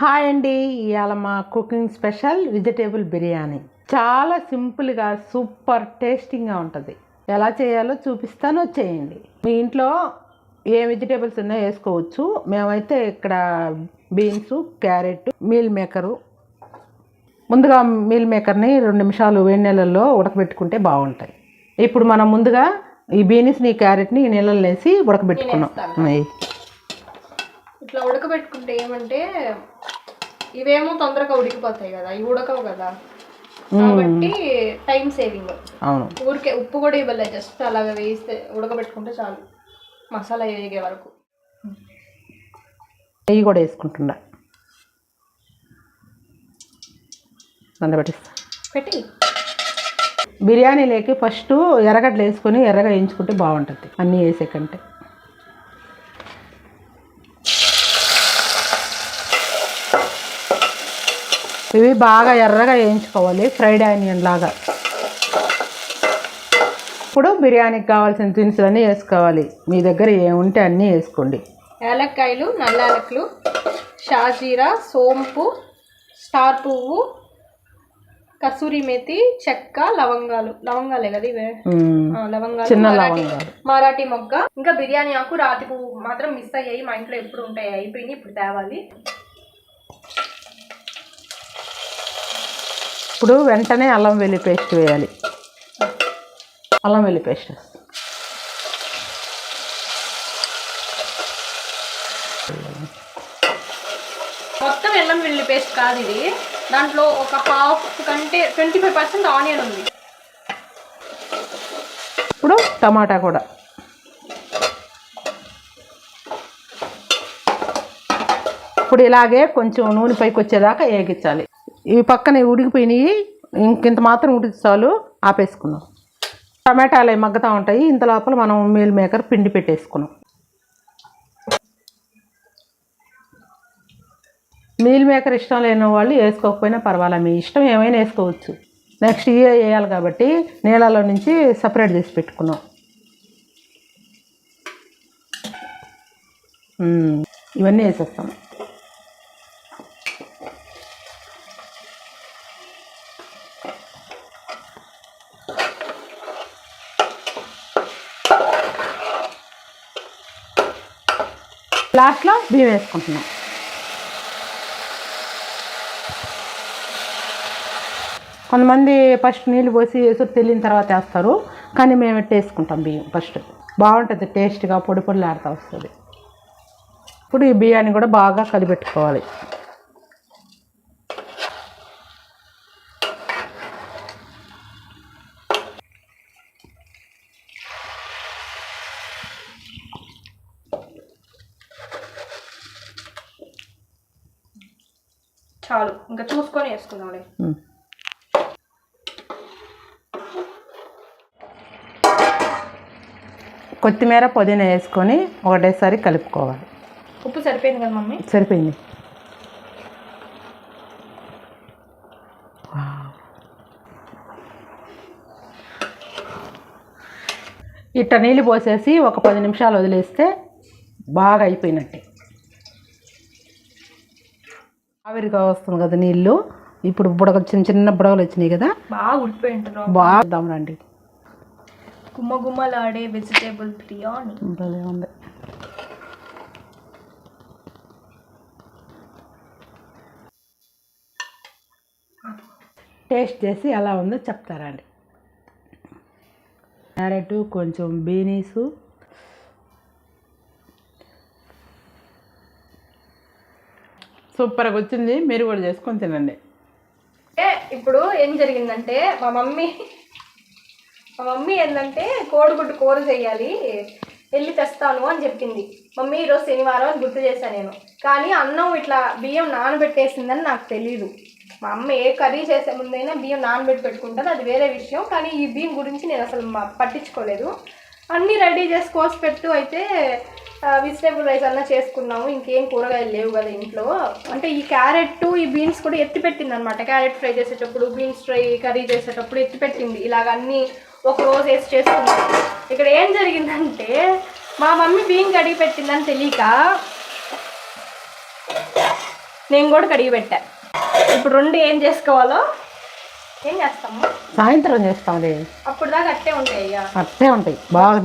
Hi అండి. ఇవాళ మా కుకింగ్ స్పెషల్ వెజిటేబుల్ బిర్యానీ. చాలా సింపుల్గా సూపర్ టేస్టింగ్గా ఉంటుంది. ఎలా చేయాలో చూపిస్తాను వచ్చేయండి మీ ఇంట్లో ఏ వెజిటేబుల్స్ ఉన్నాయో వేసుకోవచ్చు. మేమైతే ఇక్కడ బీన్స్ క్యారెట్ మీల్ మేకరు. ముందుగా మీల్ మేకర్ని రెండు నిమిషాలు వేడి నీళ్ళల్లో ఉడకబెట్టుకుంటే బాగుంటాయి. ఇప్పుడు మనం ముందుగా ఈ బీన్స్ని క్యారెట్ని ఈ నీళ్ళల్లో వేసి ఉడకబెట్టుకున్నాం. ఇట్లా ఉడకబెట్టుకుంటే ఏమంటే ఇవేమో తొందరగా ఉడికిపోతాయి కదా ఇవి ఉడకవు కదా. కాబట్టి టైం సేవింగ్. అవును. ఊరికే ఉప్పు కూడా ఇవ్వలేదు జస్ట్ అలాగ వేస్తే ఉడకబెట్టుకుంటే చాలు మసాలా వేగే వరకు. నెయ్యి కూడా వేసుకుంటుండ పెట్టిస్తా పెట్టి. బిర్యానీలోకి ఫస్ట్ ఎర్రగడ్డలు వేసుకొని ఎర్రగా వేయించుకుంటే బాగుంటుంది అన్నీ వేసే కంటే. ఇవి బాగా ఎర్రగా వేయించుకోవాలి ఫ్రైడ్ ఆనియన్ లాగా. ఇప్పుడు బిర్యానీకి కావాల్సిన దినుసులన్నీ వేసుకోవాలి. మీ దగ్గర ఏముంటే అన్నీ వేసుకోండి. యాలక్కాయలు నల్ల యాలకులు షాజీరా సోంపు స్టార్ పువ్వు కసూరి మేతి చెక్క లవంగాలు. లవంగాలే కదా ఇవే? లవంగాలు చిన్న మరాఠీ లవంగాలు. మరాఠీ మొగ్గ. ఇంకా బిర్యానీ ఆకు రాతి పువ్వు మాత్రం మిస్ అయ్యాయి. మా ఇంట్లో ఎప్పుడు ఉంటాయి అయిపోయినాయి ఇప్పుడు తేవాలి. ఇప్పుడు వెంటనే అల్లం వెల్లి పేస్ట్ వేయాలి. అల్లం వెల్లి పేస్ట్. మొత్తం ఎల్లం వెల్లి పేస్ట్ కాదు ఇది. దాంట్లో ఒక హాఫ్ కంటే ట్వంటీ ఫైవ్ పర్సెంట్ ఆనియన్ ఉంది. ఇప్పుడు టమాటా కూడా. ఇప్పుడు ఇలాగే కొంచెం నూనె పైకి వచ్చేదాకా వేగించాలి. ఇవి పక్కన ఉడికిపోయినాయి. ఇంకింత మాత్రం ఉడికి చాలు ఆపేసుకున్నాం టమాటాలు అవి మగ్గుతూ ఉంటాయి. ఇంత లోపల మనం మీల్ మేకర్ పిండి పెట్టేసుకున్నాం. మీల్ మేకర్ ఇష్టం లేని వాళ్ళు వేసుకోకపోయినా పర్వాలేదు మీ ఇష్టం ఏమైనా వేసుకోవచ్చు. నెక్స్ట్ ఇయర్ వేయాలి కాబట్టి నీళ్ళలో నుంచి సపరేట్ చేసి పెట్టుకున్నాం. Hmm. ఇవన్నీ వేసేస్తాం. లాస్ట్లో బియ్యం వేసుకుంటున్నాం. కొంతమంది ఫస్ట్ నీళ్ళు పోసి వేసుకు తెలియని తర్వాత వేస్తారు. కానీ మేము వేసుకుంటాం బియ్యం ఫస్ట్? బాగుంటుంది టేస్ట్గా పొడి పొడిలాడుతూ వస్తుంది. ఇప్పుడు ఈ బియ్యాన్ని కూడా బాగా కలిపెట్టుకోవాలి చాలు. ఇంకా చూసుకొని వేసుకుందాంలే. కొత్తిమీర పుదీనా వేసుకొని ఒకటేసారి కలుపుకోవాలి. ఉప్పు సరిపోయింది కదా మమ్మీ? సరిపోయింది. ఇట్ట నీళ్ళు పోసేసి ఒక పది నిమిషాలు వదిలేస్తే బాగా అయిపోయినట్టే. ఆవిరిగా వస్తుంది కదా నీళ్ళు. ఇప్పుడు బుడగ చిన్న చిన్న బుడగలు వచ్చినాయి కదా. బాగా ఉడిపోయి ఉంటారు బాగా రండి గుమ్మ గుమ్మలాడే వెజిటేబుల్ బిర్యానీ. భలే ఉంది. టేస్ట్ చేసి ఎలా ఉందో చెప్తారండి క్యారెట్ కొంచెం బీనీసు సూపర్గా వచ్చింది. మీరు కూడా చేసుకొని తినండి. ఇప్పుడు ఏం జరిగిందంటే మా మమ్మీ మా మమ్మీ ఏంటంటే కోడిగుడ్డు కూర చేయాలి వెళ్ళి తెస్తాను అని చెప్పింది. మమ్మీ ఈరోజు శనివారం అని గుర్తు చేశాను నేను. కానీ అన్నం ఇట్లా బియ్యం నానబెట్టేసిందని నాకు తెలియదు మా అమ్మ ఏ కర్రీ చేసే ముందైనా బియ్యం నానబెట్టి పెట్టుకుంటుంది. అది వేరే విషయం. కానీ ఈ బియ్యం గురించి నేను అసలు పట్టించుకోలేదు. అన్నీ రెడీ చేసి కోసి పెట్టు అయితే వెజిటేబుల్ రైస్ అన్నా చేసుకున్నాము. ఇంకేం కూరగాయలు లేవు కదా ఇంట్లో. అంటే ఈ క్యారెట్ ఈ బీన్స్ కూడా ఎత్తి పెట్టింది అనమాట క్యారెట్ ఫ్రై చేసేటప్పుడు బీన్స్ ఫ్రై కర్రీ చేసేటప్పుడు ఎత్తి పెట్టింది. ఇలాగ అన్నీ ఒక రోజు వేసి చేసుకున్నాం. ఇక్కడ ఏం జరిగిందంటే మా మమ్మీ బియ్యం కడిగి పెట్టిందని తెలియక నేను కూడా కడిగి పెట్టా. ఇప్పుడు రెండు ఏం చేసుకోవాలో ఏం చేస్తాము? సాయంత్రం చేస్తాంలే. అప్పుడు దాకా అట్టే ఉంటాయి అట్టే ఉంటాయి. బాగా